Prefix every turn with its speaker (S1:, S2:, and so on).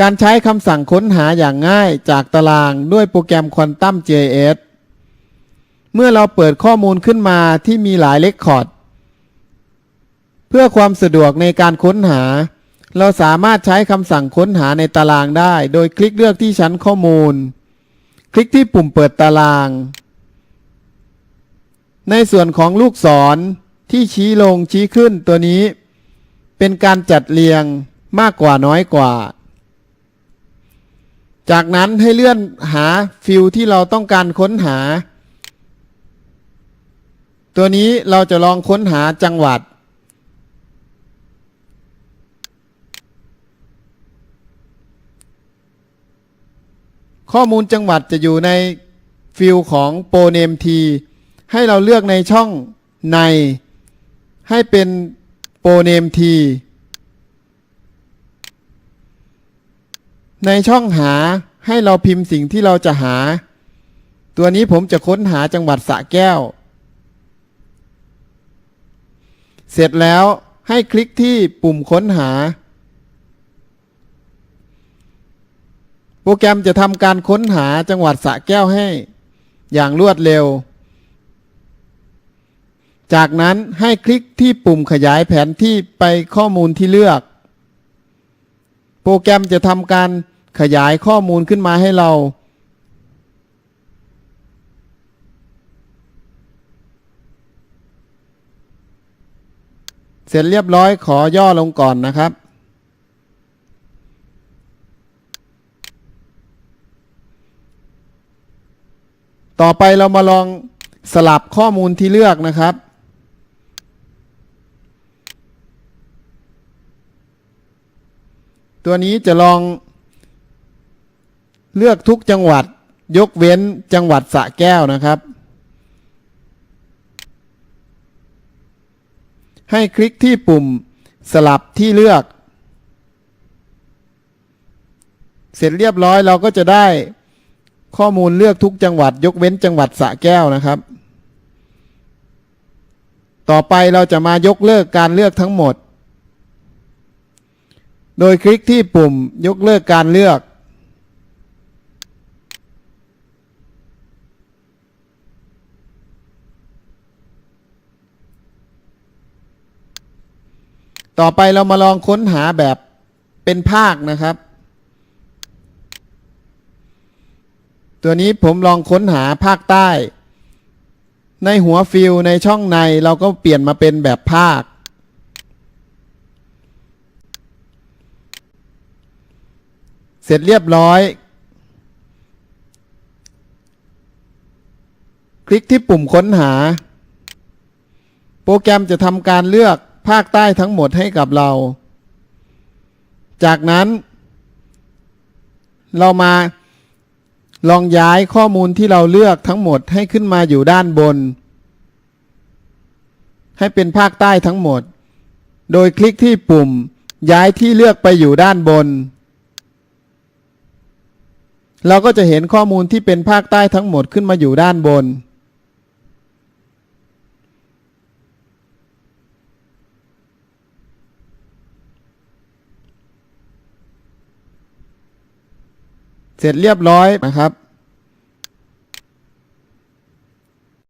S1: การใช้คำสั่งค้นหาอย่างง่ายจากตารางด้วยโปรแกรม Quantum JS เมื่อเราเปิดข้อมูลขึ้นมาที่มีหลายเลคคอร์ด เพื่อความสะดวกในการค้นหา เราสามารถใช้คำสั่งค้นหาในตารางได้ โดยคลิกเลือกที่ชั้นข้อมูล คลิกที่ปุ่มเปิดตาราง ในส่วนของลูกศรที่ชี้ลงชี้ขึ้นตัวนี้ เป็นการจัดเรียงมากกว่าน้อยกว่า จากนั้นให้เลื่อนหาฟิลที่เราต้องการค้นหา ตัวนี้เราจะลองค้นหาจังหวัด ข้อมูลจังหวัดจะอยู่ในฟิลของโปรเนมทีให้เราเลือกในช่องใน ให้เป็นโปรเนมที ในช่องหาให้เราพิมพ์สิ่งที่เราจะหา ตัวนี้ผมจะค้นหาจังหวัดสระแก้ว เสร็จแล้วให้คลิกที่ปุ่มค้นหา โปรแกรมจะทำการค้นหาจังหวัดสระแก้วให้ อย่างรวดเร็ว จากนั้นให้คลิกที่ปุ่มขยายแผนที่ไปข้อมูลที่เลือก โปรแกรมจะทำการ ขยายข้อมูลขึ้นมาให้เรา เสร็จเรียบร้อยขอย่อลงก่อนนะครับ ต่อไปเรามาลองสลับข้อมูลที่เลือกนะครับตัวนี้จะลอง เลือกทุกจังหวัดยกเว้นจังหวัดสระแก้วนะครับ ให้คลิกที่ปุ่มสลับที่เลือก เสร็จเรียบร้อยเราก็จะได้ข้อมูลเลือกทุกจังหวัด ยกเว้นจังหวัดสระแก้วนะครับ ต่อไปเราจะมายกเลิกการเลือกทั้งหมด โดยคลิกที่ปุ่มยกเลิกการเลือก ต่อไปเรามาลองค้นหาแบบเป็นภาคนะครับ ตัวนี้ผมลองค้นหาภาคใต้ ในหัวฟิลในช่องในเราก็เปลี่ยนมาเป็นแบบภาค เสร็จเรียบร้อย คลิกที่ปุ่มค้นหา โปรแกรมจะทำการเลือก ภาคใต้ทั้งหมดให้กับเรา จากนั้น เรามาลองย้ายข้อมูลที่เราเลือกทั้งหมดให้ขึ้นมาอยู่ด้านบน ให้เป็นภาคใต้ทั้งหมด โดยคลิกที่ปุ่ม ย้ายที่เลือกไปอยู่ด้านบน เราก็จะเห็นข้อมูลที่เป็นภาคใต้ทั้งหมดขึ้นมาอยู่ด้านบน เสร็จเรียบร้อยนะครับ